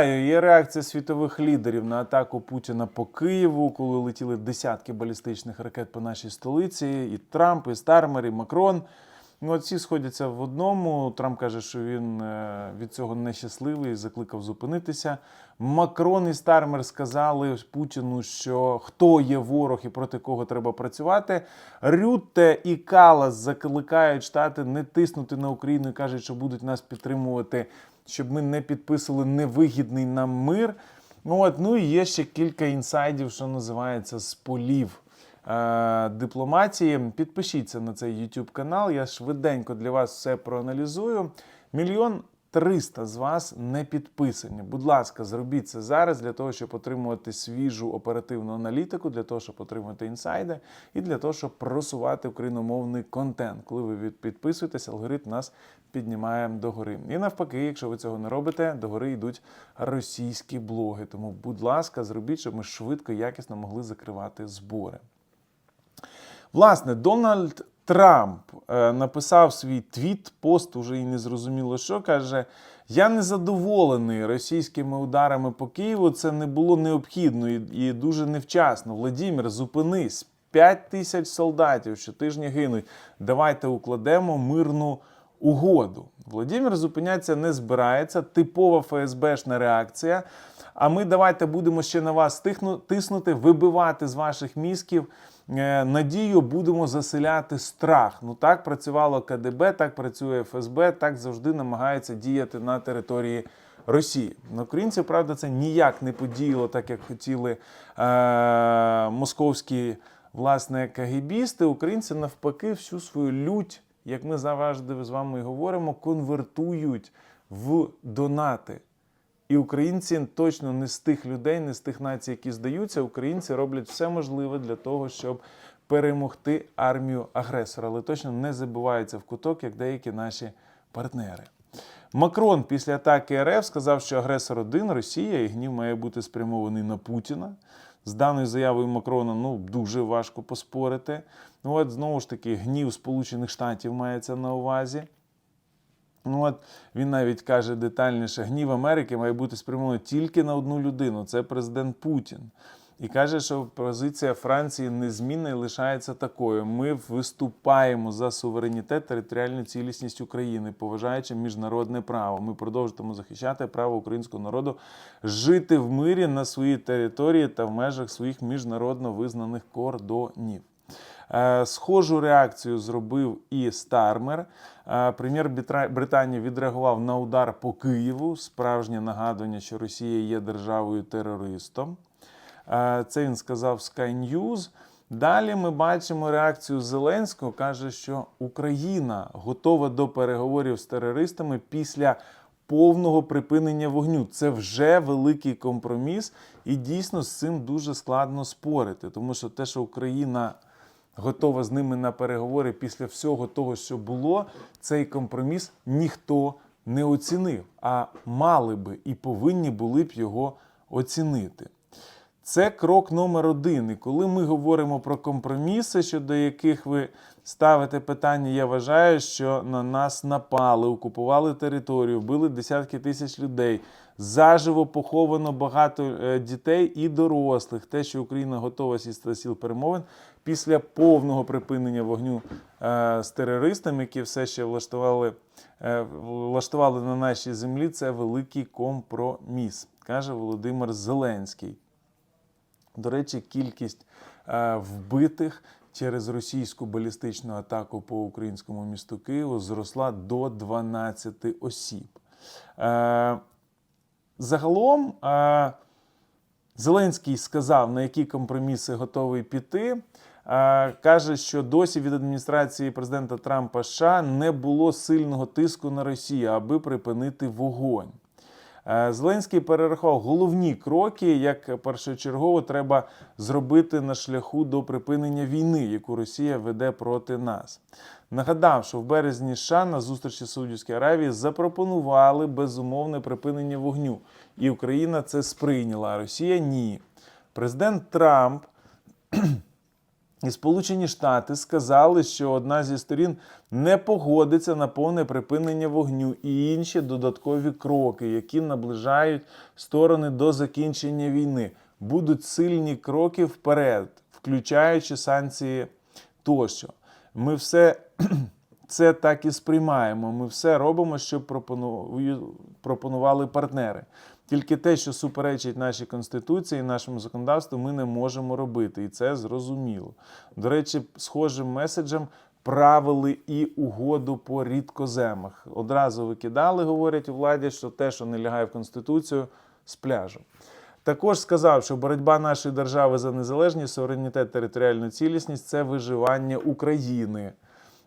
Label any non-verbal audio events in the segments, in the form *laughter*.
Є реакція світових лідерів на атаку Путіна по Києву, коли летіли десятки балістичних ракет по нашій столиці. І Трамп, і Стармер, і Макрон. Ну, от всі сходяться в одному. Трамп каже, що він е, від цього нещасливий, закликав зупинитися. Макрон і Стармер сказали Путіну, що хто є ворог і проти кого треба працювати. Рютте і Калас закликають штати не тиснути на Україну і кажуть, що будуть нас підтримувати, щоб ми не підписували невигідний нам мир. Ну, от, ну і є ще кілька інсайдів, що називається з полів е, дипломатії. Підпишіться на цей YouTube канал. Я швиденько для вас все проаналізую. Мільйон триста з вас не підписані. Будь ласка, зробіть це зараз для того, щоб отримувати свіжу оперативну аналітику, для того, щоб отримати інсайди, і для того, щоб просувати україномовний контент. Коли ви підписуєтесь, алгоритм нас піднімає догори. І навпаки, якщо ви цього не робите, догори йдуть російські блоги. Тому, будь ласка, зробіть, щоб ми швидко, якісно могли закривати збори. Власне, Дональд Трамп е, написав свій твіт, пост уже і не зрозуміло що. Каже: Я не задоволений російськими ударами по Києву. Це не було необхідно і, дуже невчасно. Владімір, зупинись. 5 тисяч солдатів щотижня гинуть. Давайте укладемо мирну угоду. Владимир зупинятися не збирається. Типова ФСБшна реакція. А ми давайте будемо ще на вас тиснути, вибивати з ваших мізків е, надію, будемо заселяти страх. Ну так працювало КДБ, так працює ФСБ, так завжди намагається діяти на території Росії. На українців, правда, це ніяк не подіяло, так як хотіли е- московські власне кагібісти. Українці навпаки всю свою лють, як ми завжди з вами говоримо, конвертують в донати. І українці точно не з тих людей, не з тих націй, які здаються. Українці роблять все можливе для того, щоб перемогти армію агресора, але точно не забиваються в куток, як деякі наші партнери. Макрон після атаки РФ сказав, що агресор один Росія, і гнів має бути спрямований на Путіна. З даною заявою Макрона ну дуже важко поспорити. Ну от знову ж таки, гнів Сполучених Штатів мається на увазі. Ну от він навіть каже детальніше: гнів Америки має бути спрямований тільки на одну людину це президент Путін. І каже, що позиція Франції незмінна і лишається такою. Ми виступаємо за суверенітет, територіальну цілісність України, поважаючи міжнародне право. Ми продовжуємо захищати право українського народу жити в мирі на своїй території та в межах своїх міжнародно визнаних кордонів. Е, Схожу реакцію зробив і Стармер. Е, Прем'єр Британії відреагував на удар по Києву. Справжнє нагадування, що Росія є державою терористом. Е, Це він сказав Sky News. Далі ми бачимо реакцію Зеленського. каже, що Україна готова до переговорів з терористами після повного припинення вогню. Це вже великий компроміс, і дійсно з цим дуже складно спорити, тому що те, що Україна готова з ними на переговори після всього того, що було, цей компроміс ніхто не оцінив, а мали би і повинні були б його оцінити. Це крок номер один. І коли ми говоримо про компроміси, щодо яких ви ставите питання, я вважаю, що на нас напали, окупували територію, вбили десятки тисяч людей. Заживо поховано багато е, дітей і дорослих. Те, що Україна готова сісти сіл перемовин після повного припинення вогню е, з терористами, які все ще влаштували, е, влаштували на нашій землі, це великий компроміс, каже Володимир Зеленський. До речі, кількість е, вбитих через російську балістичну атаку по українському місту Києву зросла до 12 осіб. Е, загалом е, Зеленський сказав, на які компроміси готовий піти. Каже, що досі від адміністрації президента Трампа США не було сильного тиску на Росію, аби припинити вогонь. Е, Зеленський перерахував головні кроки, як першочергово треба зробити на шляху до припинення війни, яку Росія веде проти нас. Нагадав, що в березні США на зустрічі Саудівській Аравії запропонували безумовне припинення вогню, і Україна це сприйняла, а Росія ні. Президент Трамп І Сполучені Штати сказали, що одна зі сторін не погодиться на повне припинення вогню і інші додаткові кроки, які наближають сторони до закінчення війни. Будуть сильні кроки вперед, включаючи санкції тощо. Ми все *clears throat* це так і сприймаємо. Ми все робимо, що пропонували партнери. Тільки те, що суперечить нашій конституції, нашому законодавству, ми не можемо робити, і це зрозуміло. До речі, схожим меседжем правили і угоду по рідкоземах. Одразу викидали, говорять у владі, що те, що не лягає в конституцію, з пляжу. Також сказав, що боротьба нашої держави за незалежність, суверенітет, територіальну цілісність це виживання України.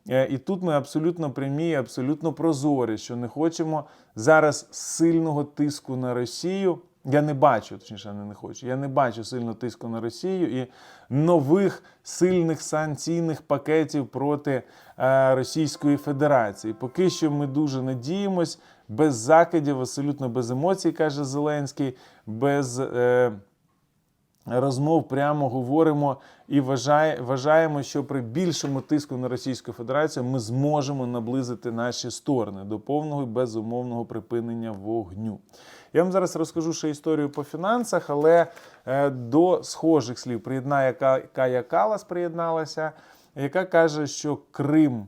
Е, І тут ми абсолютно прямі, абсолютно прозорі, що не хочемо зараз сильного тиску на Росію. Я не бачу, точніше, не, хочу. Я не бачу сильного тиску на Росію і нових сильних санкційних пакетів проти е, Російської Федерації. Поки що ми дуже надіємось, без закидів, абсолютно без емоцій, каже Зеленський, без. Е, розмов прямо говоримо і вважає, вважаємо, що при більшому тиску на Російську Федерацію ми зможемо наблизити наші сторони до повного і безумовного припинення вогню. Я вам зараз розкажу ще історію по фінансах, але е, до схожих слів приєднає Ка- Кая Калас приєдналася, яка каже, що Крим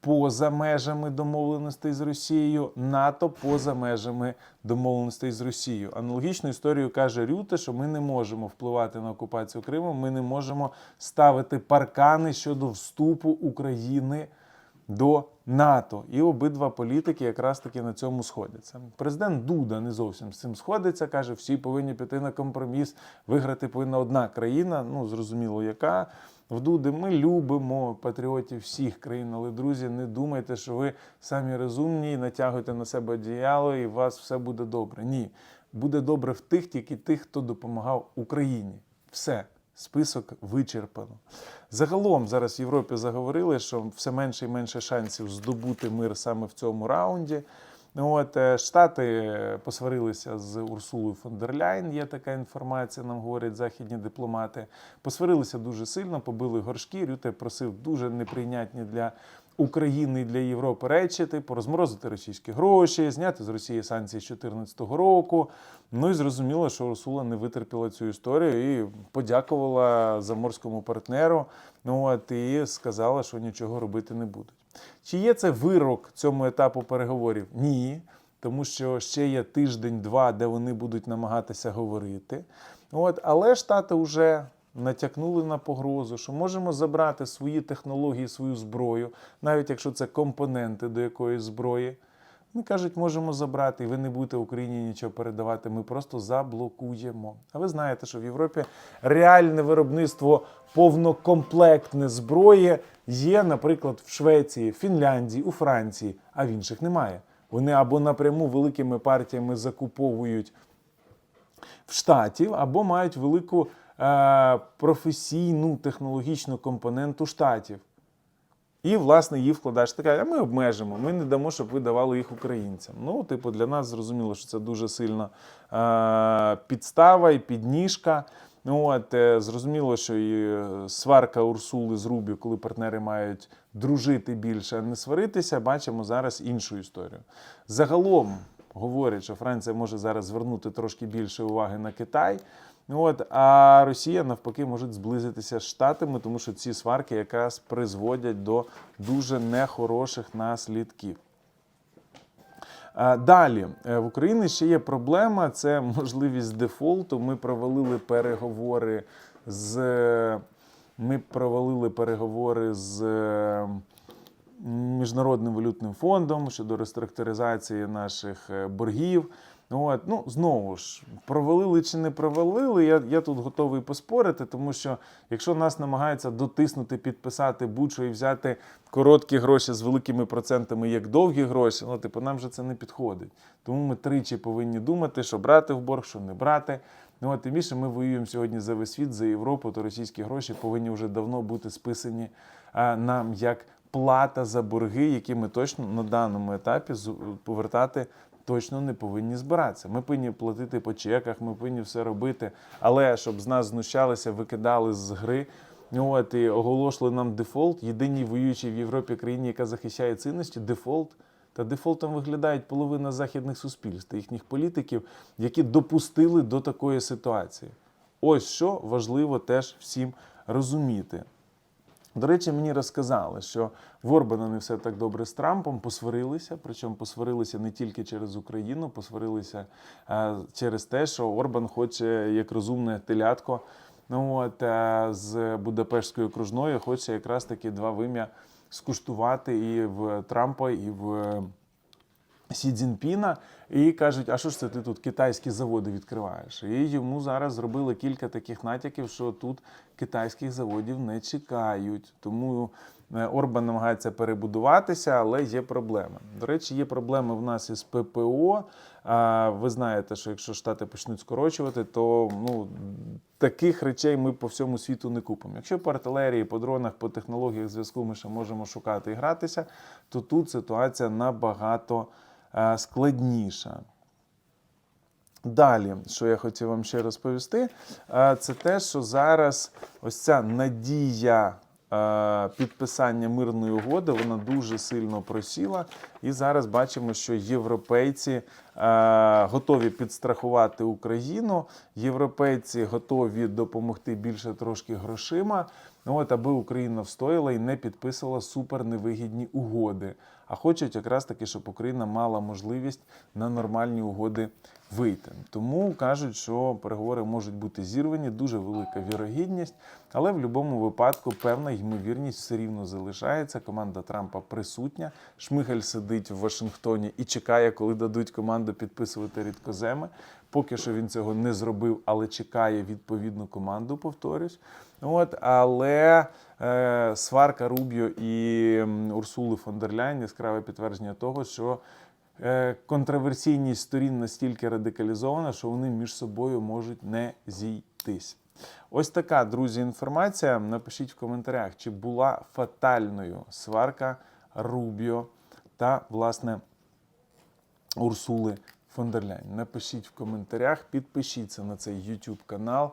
поза межами домовленостей з Росією, НАТО поза межами домовленостей з Росією. Аналогічну історію каже Рюте, що ми не можемо впливати на окупацію Криму, ми не можемо ставити паркани щодо вступу України до НАТО. І обидва політики якраз таки на цьому сходяться. Президент Дуда не зовсім з цим сходиться. каже, всі повинні піти на компроміс. Виграти повинна одна країна. Ну зрозуміло, яка. В Дуди ми любимо патріотів всіх країн, але друзі, не думайте, що ви самі розумні і натягуєте на себе одіяло, і у вас все буде добре. Ні, буде добре в тих, тільки тих, хто допомагав Україні. Все, список вичерпано. Загалом зараз в Європі заговорили, що все менше і менше шансів здобути мир саме в цьому раунді. Ну, От е, Штати е, посварилися з Урсулою фон дер Ляйн. Є така інформація, нам говорять західні дипломати. Посварилися дуже сильно, побили горшки. Рюте просив дуже неприйнятні для України і для Європи речі, типу розморозити російські гроші, зняти з Росії санкції з 2014 року. Ну і зрозуміло, що Урсула не витерпіла цю історію і подякувала заморському партнеру. Ну от і сказала, що нічого робити не будуть. Чи є це вирок цьому етапу переговорів? Ні. Тому що ще є тиждень-два, де вони будуть намагатися говорити. От, але Штати вже натякнули на погрозу, що можемо забрати свої технології, свою зброю, навіть якщо це компоненти до якоїсь зброї. Вони кажуть, можемо забрати, і ви не будете Україні нічого передавати. Ми просто заблокуємо. А ви знаєте, що в Європі реальне виробництво повнокомплектне зброї є, наприклад, в Швеції, Фінляндії, у Франції, а в інших немає. Вони або напряму великими партіями закуповують в штатів, або мають велику е, професійну технологічну компоненту штатів. І, власне, її вкладаєш. Така, а ми обмежимо, ми не дамо, щоб ви давали їх українцям. Ну, типу, для нас зрозуміло, що це дуже сильна е, підстава і підніжка. Ну, от, е, зрозуміло, що і е, сварка Урсули з Рубі, коли партнери мають дружити більше, а не сваритися, бачимо зараз іншу історію. Загалом говорять, що Франція може зараз звернути трошки більше уваги на Китай. Ну, От, а Росія навпаки може зблизитися з Штатами, тому що ці сварки якраз призводять до дуже нехороших наслідків. А, Далі Е, в Україні ще є проблема: це *laughs* можливість дефолту. Ми провалили переговори з ми провалили переговори з е, Міжнародним валютним фондом щодо реструктуризації наших е, боргів. От, ну, знову ж, провалили чи не провалили, я, я тут готовий поспорити, тому що якщо нас намагаються дотиснути, підписати будь-що і взяти короткі гроші з великими процентами, як довгі гроші, ну, типу, нам же це не підходить. Тому ми тричі повинні думати, що брати в борг, що не брати. Ну, от, тим більше ми воюємо сьогодні за весь світ, за Європу, то російські гроші повинні вже давно бути списані а, нам як плата за борги, які ми точно на даному етапі повертати точно не повинні збиратися. Ми повинні платити по чеках, ми повинні все робити. Але щоб з нас знущалися, викидали з гри, От, і оголошували нам дефолт. Єдиній воюючій в Європі країні, яка захищає цінності, дефолт. Та дефолтом виглядають половина західних суспільств та їхніх політиків, які допустили до такої ситуації. Ось що важливо теж всім розуміти. До речі, мені розказали, що в Орбана не все так добре з Трампом, посварилися, причому посварилися не тільки через Україну, посварилися е, через те, що Орбан хоче, як розумне телятко, ну от е, з Будапештською окружною хоче якраз таки два вим'я скуштувати і в Трампа, і в Сі Цзіньпіна, і кажуть, а що ж це ти тут китайські заводи відкриваєш? І йому зараз зробили кілька таких натяків, що тут китайських заводів не чекають. Тому е, Орбан намагається перебудуватися, але є проблеми. До речі, є проблеми в нас із ППО. Ви знаєте, що якщо штати почнуть скорочувати, то ну, таких речей ми по всьому світу не купимо. Якщо по артилерії, по дронах, по технологіях зв'язку ми ще можемо шукати і гратися, то тут ситуація набагато складніша. Далі, що я хотів вам ще розповісти, е, це те, що зараз ось ця надія е, підписання мирної угоди, вона дуже сильно просіла. І зараз бачимо, що європейці е, готові підстрахувати Україну, європейці готові допомогти більше трошки грошима. Ну, от, аби Україна встояла і не підписувала суперневигідні угоди. А хочуть якраз таки, щоб Україна мала можливість на нормальні угоди вийти. Тому кажуть, що переговори можуть бути зірвані, дуже велика вірогідність, але в будь-якому випадку певна ймовірність все рівно залишається. Команда Трампа присутня. Шмигаль сидить в Вашингтоні і чекає, коли дадуть команду підписувати рідкоземи. Поки що він цього не зробив, але чекає відповідну команду, повторюсь. От, але е, сварка Рубіо і Урсули фон дер Ляйн яскраве підтвердження того, що е, контроверсійність сторін настільки радикалізована, що вони між собою можуть не зійтись. Ось така, друзі, інформація. Напишіть в коментарях, чи була фатальною сварка Рубіо та, власне, Урсули фон дер Ляйн. Напишіть в коментарях, підпишіться на цей YouTube канал,